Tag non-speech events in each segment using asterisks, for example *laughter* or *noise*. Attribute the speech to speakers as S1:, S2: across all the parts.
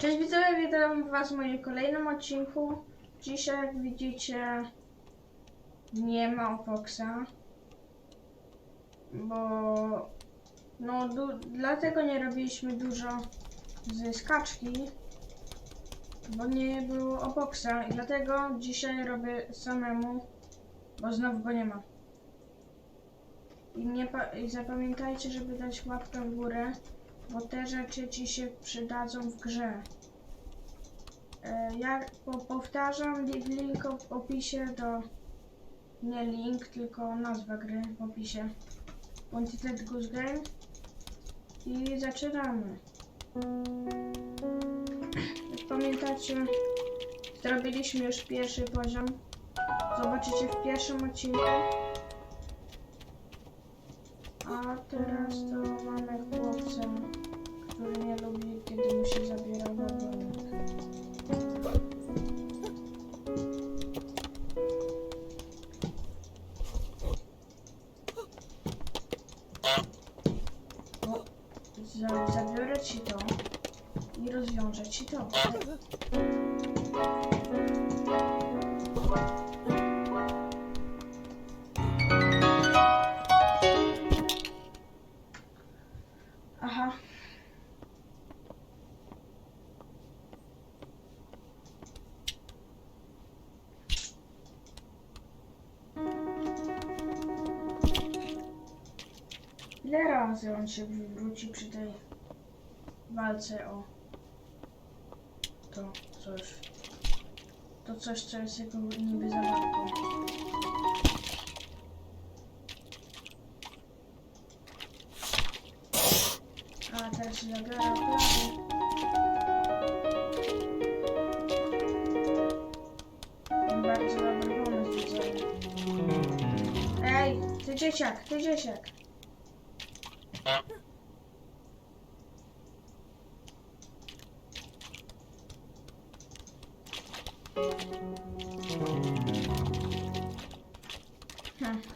S1: Cześć widzowie, witam was w moim kolejnym odcinku. Dzisiaj jak widzicie nie ma Foxa, bo no dlatego nie robiliśmy dużo ze skaczki, bo nie było Opoxa i dlatego dzisiaj robię samemu, bo znowu go nie ma. I, nie I zapamiętajcie, żeby dać łapkę w górę, bo te rzeczy ci się przydadzą w grze. E, Ja po, powtarzam li- link w opisie do. Nie link, tylko nazwa gry w opisie. Wanted Goose Game. I zaczynamy. Jak pamiętacie, zrobiliśmy już pierwszy poziom. Zobaczycie w pierwszym odcinku. Razy on się wywróci przy tej walce o to coś. To coś, co jest jego niby zabawką. A teraz zabiera okulary. Bardzo dobry pomysł. Ej, ty dzieciak, ty dzieciak.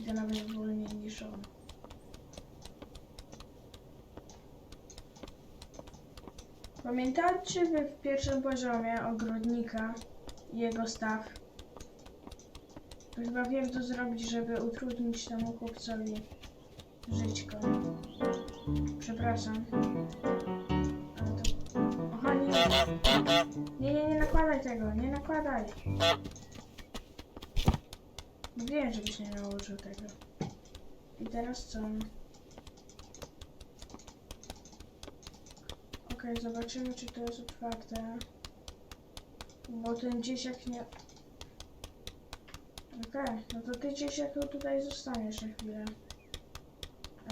S1: Idę nawet wolniej niż. Pamiętacie wy w pierwszym poziomie ogrodnika i jego staw? Chyba wiem co zrobić, żeby utrudnić temu chłopcowi żyćko. Przepraszam. Ale to... Nie. Nie, nie, nie nakładaj tego, nie nakładaj. Wiem, żebyś nie nałożył tego. I teraz co? Okej, zobaczymy, czy to jest otwarte. Bo ten dzieciak nie... Okej, no to ty dzieciaku tutaj zostaniesz na chwilę.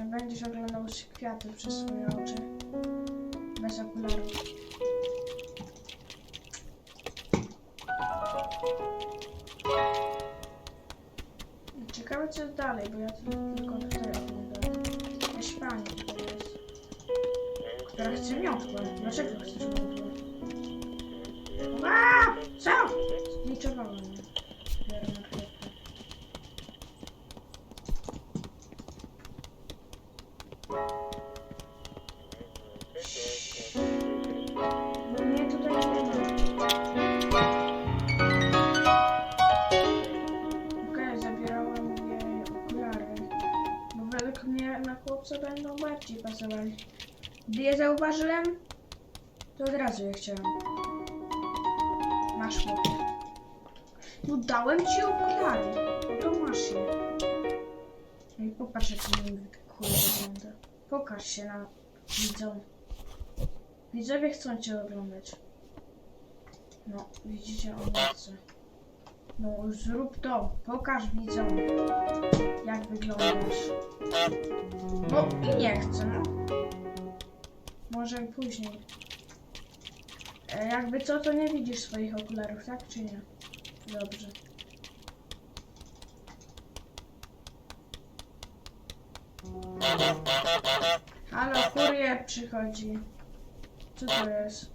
S1: Będziesz oglądał kwiaty przez swoje oczy. Bez okularów. Ciekawe co dalej, bo ja tylko tutaj oglądam. Jakaś pani tutaj jest. Która chce miotłę. Dlaczego chcesz miotłę? Aaa! Co? Zliczowała chłopca będą bardziej pasowali. Gdy je zauważyłem, to od razu je chciałem. Masz chłopie. No dałem ci okulary. To masz je. No i popatrz jak mi wygląda. Pokaż się na widzom. Widzowie chcą cię oglądać. No, widzicie, on chce. No, zrób to. Pokaż widzom, jak wyglądasz. No i nie chcę. Może później. E, jakby co, to nie widzisz swoich okularów, tak czy nie? Dobrze. Halo, kurier przychodzi. Co to jest?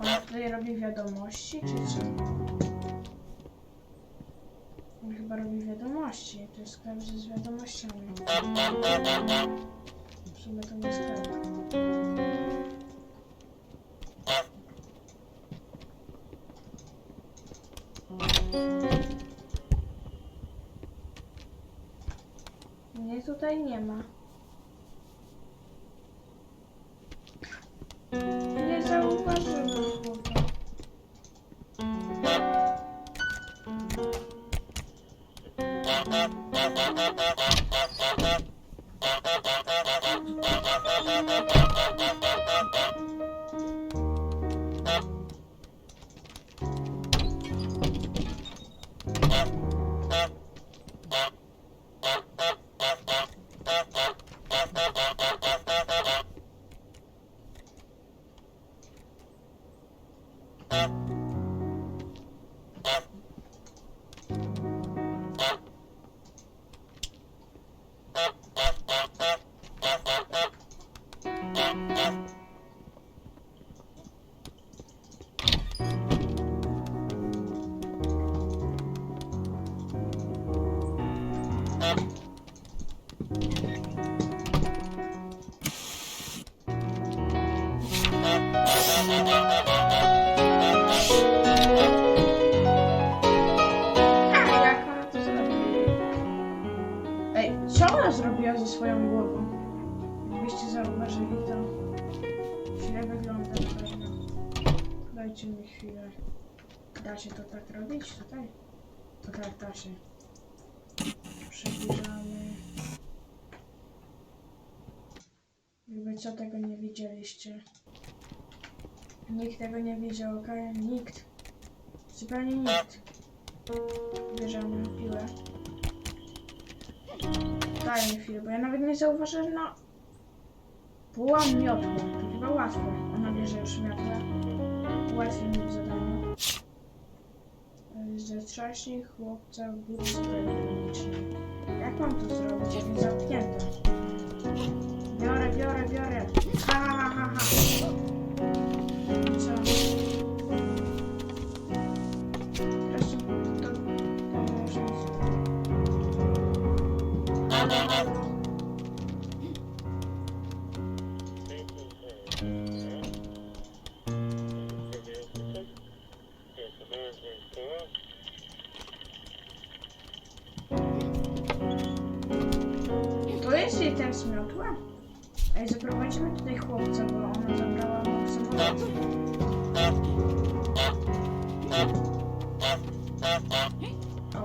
S1: On tutaj robi wiadomości, czy co? robi wiadomości. To jest sklep z wiadomościami. W to nie sklep. Mnie tutaj nie ma. Uh-huh. Co ona zrobiła ze swoją głową? Jakbyście zauważyli to. Źle wygląda pewnie. Dajcie mi chwilę. Da się to tak robić tutaj? To tak da się. Przybliżamy. Jakby co tego nie widzieliście. Nikt tego nie widział, okej? Nikt. Zupełnie nikt. Bierzemy piłę. Daj mi chwilę, bo ja nawet nie zauważyłem na... Była miotła. To chyba łatwe. Ona bierze już miotłę. Łatwiej mi zadanie. Zetrzaśnij chłopca w budce elektronicznej. Jak mam to zrobić, jak jest? Biorę, biorę, biorę. Ha, ha, ha, ha, Co? Jest jej ten zmiotła? Ej, zaprowadzimy tutaj chłopca, bo ona zabrała mu samolot.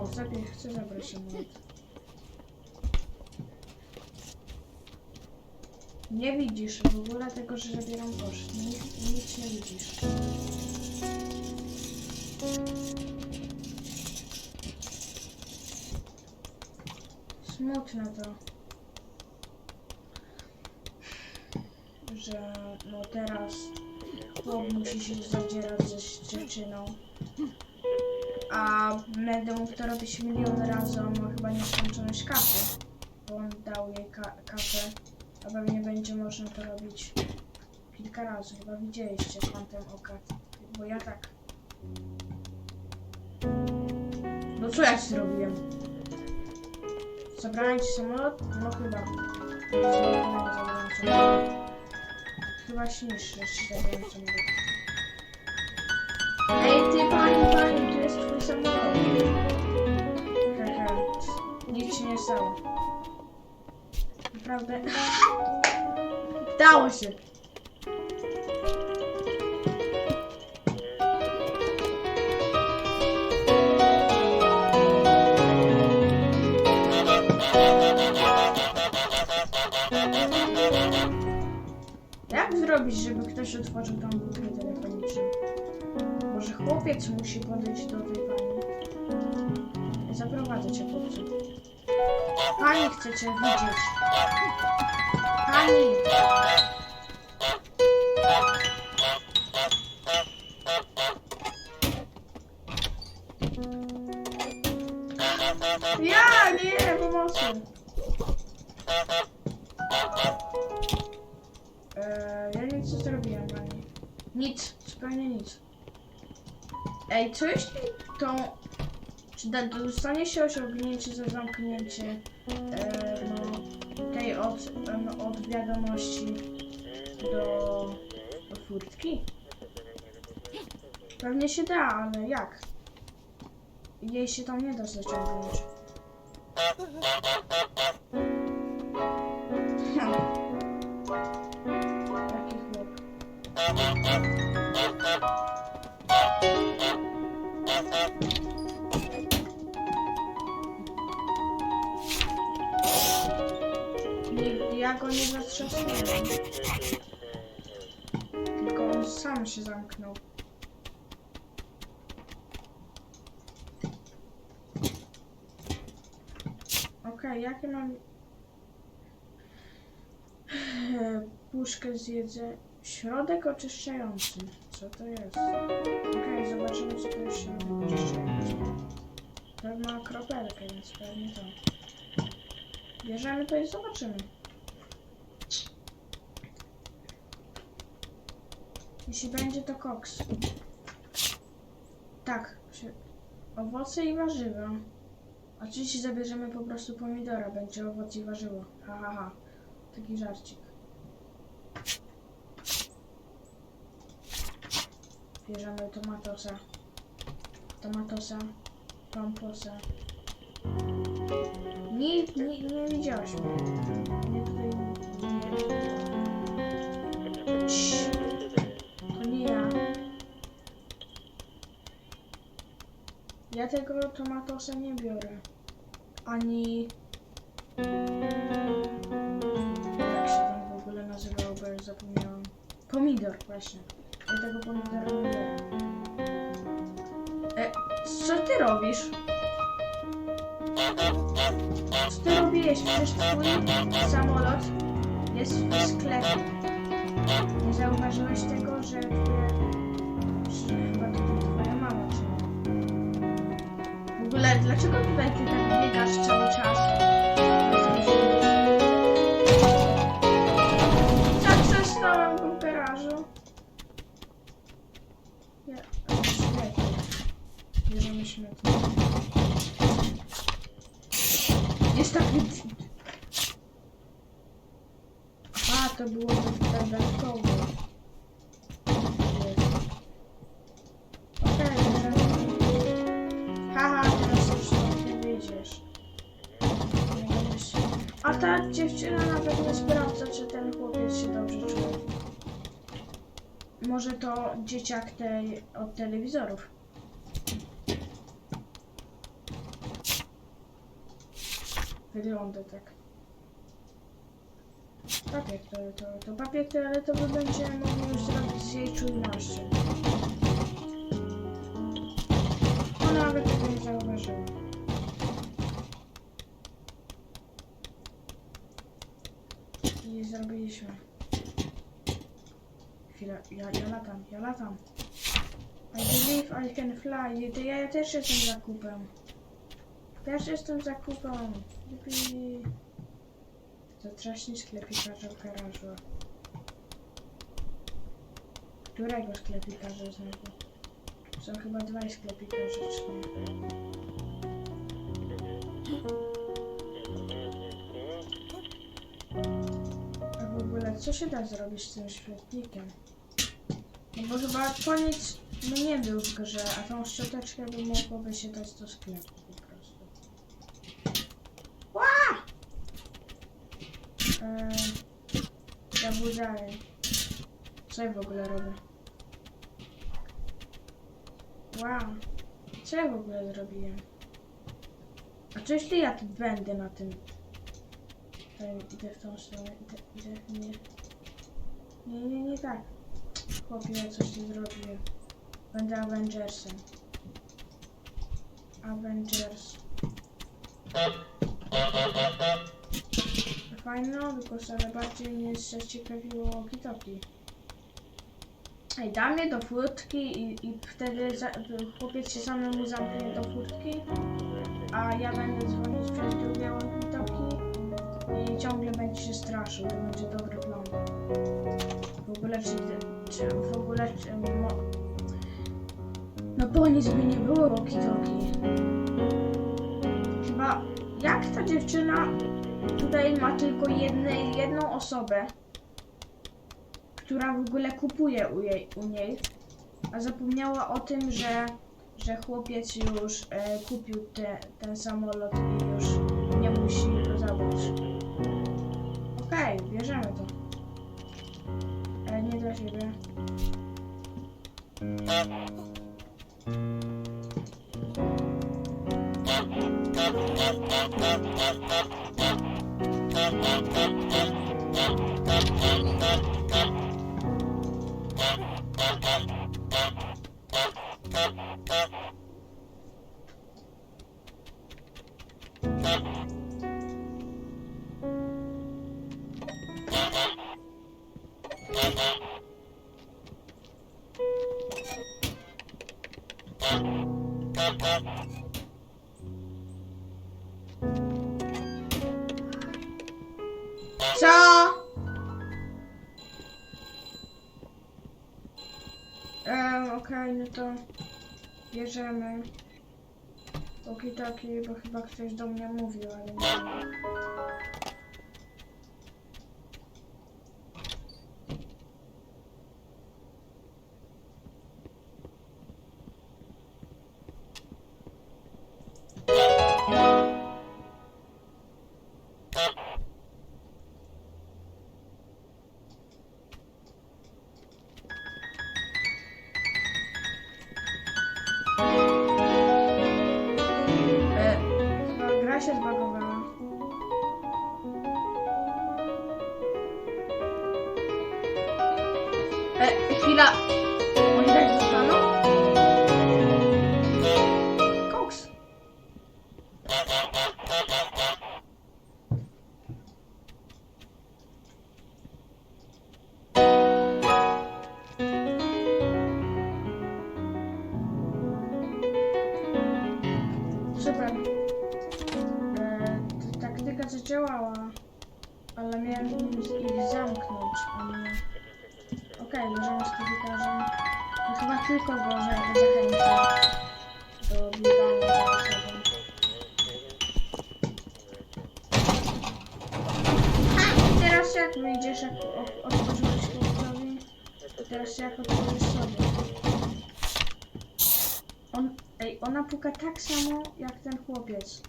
S1: O, zabie, chcę zabrać samolot. Nie widzisz w ogóle tego, że zabieram koszt. Nic, nic nie widzisz. Smutne to. Że no teraz chłop musi się zadzierać ze dziewczyną. A będę mógł to robić milion razy, on ma chyba nieskończoność kasy. Bo on dał jej ka- kasę, a pewnie będzie można to robić kilka razy. Chyba widzieliście kątem oka. Bo ja tak. No co ja ci zrobiłem? Zabrałem ci samolot? No chyba. Chyba śnisz, że ci zabrałem samolot. Ej, ty pani, pani, tu jest twój samolot. Hehe, nic się nie stało. Naprawdę. *laughs* Dało się. Zrobić, żeby ktoś otworzył tam budkę telefoniczną? Może chłopiec musi podejść do tej pani. Zaprowadzę cię chłopcu. Pani chce cię widzieć. Pani! Ja nie, pomocy! Eee, zrobiłem pani. Nic, zupełnie nic. Ej, co jeśli tą... Czy da, dostanie się osiągnięcie za zamknięcie e, no, tej od, no, od wiadomości do, do furtki? Pewnie się da, ale jak? jej się tam nie da zaciągnąć. Ja go nie zatrzasnąłem. Tylko on sam się zamknął. Okej, jakie mam... *sighs* Puszkę z. Środek oczyszczający. Co to jest? Okej, zobaczymy co to jest środek oczyszczający. Ma kropelkę, więc pewnie to. Bierzemy to i zobaczymy. Jeśli będzie to koks. Tak. Owoce i warzywa. Oczywiście zabierzemy po prostu pomidora, będzie owoc i warzywo. Ha, ha, ha. Taki żarcik. Bierzemy tomatosa. Tomatosa. Pamposa. Nie, nie, nie widziałaś mnie. Nie tutaj nie. Cii. To nie ja. Ja tego tomatosa nie biorę. Ani... Jak się tam w ogóle nazywało, bo już zapomniałam. Pomidor, właśnie. Ja tego. E, co ty robisz? Co ty robiłeś? Przecież twój samolot jest w sklepie. Nie zauważyłeś tego, że że chyba to twoja mama, czy? W ogóle, dlaczego tutaj ty tak biegasz cały czas? Śmietnik. Jest taki... A, to było. Jest. Okej, teraz... Haha, teraz już nie wyjdziesz. A ta dziewczyna nawet nie sprawdza, czy ten chłopiec się dobrze czuje. Może to dzieciak tej od telewizorów. Wygląda tak. Papier to, to, to papier toaletowy będziemy mogli już zrobić z jej czujnością. Ona nawet tego nie zauważyła. I zrobiliśmy. Chwila, ja, ja latam, ja latam. I believe I can fly. To ja, ja też jestem zakupem. Też jestem zakupem. Jupi. Zatrzaśnij sklepikarza w garażu. Którego sklepikarza znowu? Są chyba dwaj sklepikarze, czy? A w ogóle, co się da zrobić z tym świetnikiem? No bo chyba koniec no nie był w grze, a tą szczoteczkę by mogłoby się dać do sklepu po prostu. Ła! Eee, zabudzaj. Co ja w ogóle robię? Wow. Co ja w ogóle zrobiłem? A co jeśli ja tu będę na tym? Tutaj idę w tą stronę. Idę, idę, nie. Nie, nie, nie tak. Chłopie, coś ty zrobiłem. Będę Avengersem. Avengers. Fajny odgłos, ale bardziej mnie zaciekawiło walkie-talkie. Ej, da mnie do furtki i, i wtedy za, chłopiec się samemu zamknie do furtki, a ja będę dzwonić przez drugie walkie-talkie i ciągle będzie się straszył. To będzie dobry plan. W ogóle czy, czy w ogóle czy, mo, no bo nic by nie było walkie-talkie. Chyba jak ta dziewczyna tutaj ma tylko jedne, jedną osobę, która w ogóle kupuje u, jej, u niej, a zapomniała o tym, że że chłopiec już e, kupił te, ten samolot i już nie musi go zabrać. Okej, bierzemy to. E, nie dla siebie. Co? Okej, no to bierzemy. Walkie-talkie, bo chyba ktoś do mnie mówił, ale nie E, chwila. Oni tylko go za- zachęcę do biegania. A, teraz jak wyjdziesz, jak otworzyłeś to teraz jak otworzysz sobie. On, ej, ona puka tak samo jak ten chłopiec.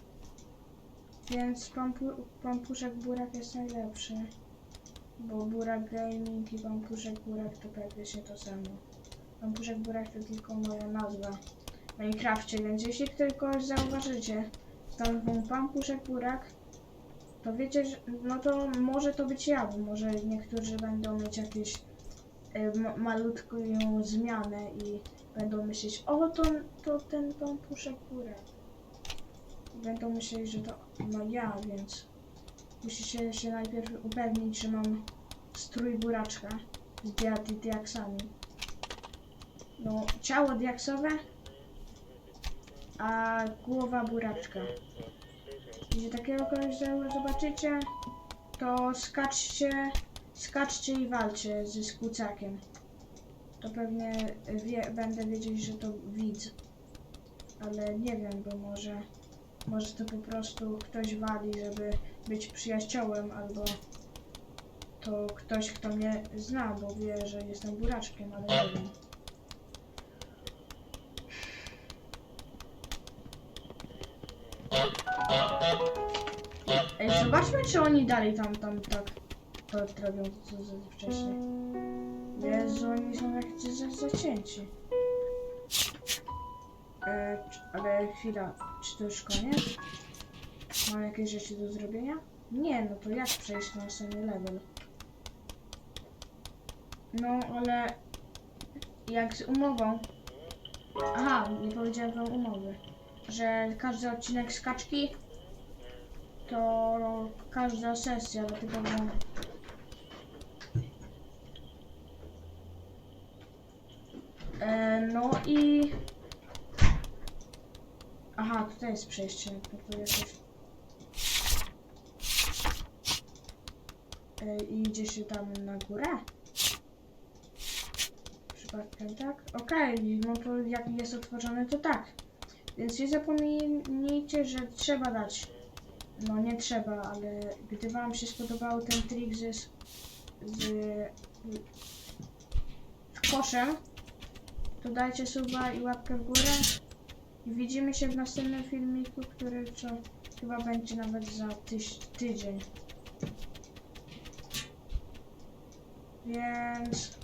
S1: Więc pampu, pampuszek burak jest najlepszy. Bo burak gaming i pampuszek burak to praktycznie to samo. Pampuszek burak to tylko moja nazwa w Minecrafcie, więc jeśli tylko zauważycie tam pampuszek burak, to wiecie, że, no to może to być ja, bo może niektórzy będą mieć jakieś y, ma- malutką zmianę i będą myśleć, o to, to ten pampuszek burak. Będą myśleć, że to no ja, więc musicie się najpierw upewnić, że mam strój buraczka z diat- diaksami. No, ciało diaksowe, a głowa buraczka. Jeśli takiego kogoś zobaczycie, to skaczcie, skaczcie i walcie ze skłucakiem. To pewnie wie, będę wiedzieć, że to widz. Ale nie wiem, bo może, może to po prostu ktoś wali, żeby być przyjaciołem, albo to ktoś, kto mnie zna, bo wie, że jestem buraczkiem, ale nie wiem. Zobaczmy, czy oni dalej tam, tam tak to robią, co, wcześniej. Jezu, oni są za, zacięci. E, ale chwila, czy to już koniec? Mam jakieś rzeczy do zrobienia? Nie, no to jak przejść na następny level? No, ale jak z umową. Aha, nie powiedziałem wam umowy. Że każdy odcinek z kaczki to każda sesja, dlatego wam E, no i... Aha, tutaj jest przejście, tu jakoś... E, I idzie się tam na górę? Przypadkiem tak? Okej, no to jak jest otworzone, to tak. Więc nie zapomnijcie, że trzeba dać. No nie trzeba, ale gdy wam się spodobał ten trik z, z, z koszem, to dajcie suba i łapkę w górę. I widzimy się w następnym filmiku, który co chyba będzie nawet za tydzień. Więc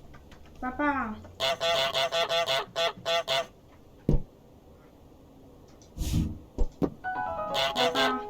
S1: pa pa! pa, pa.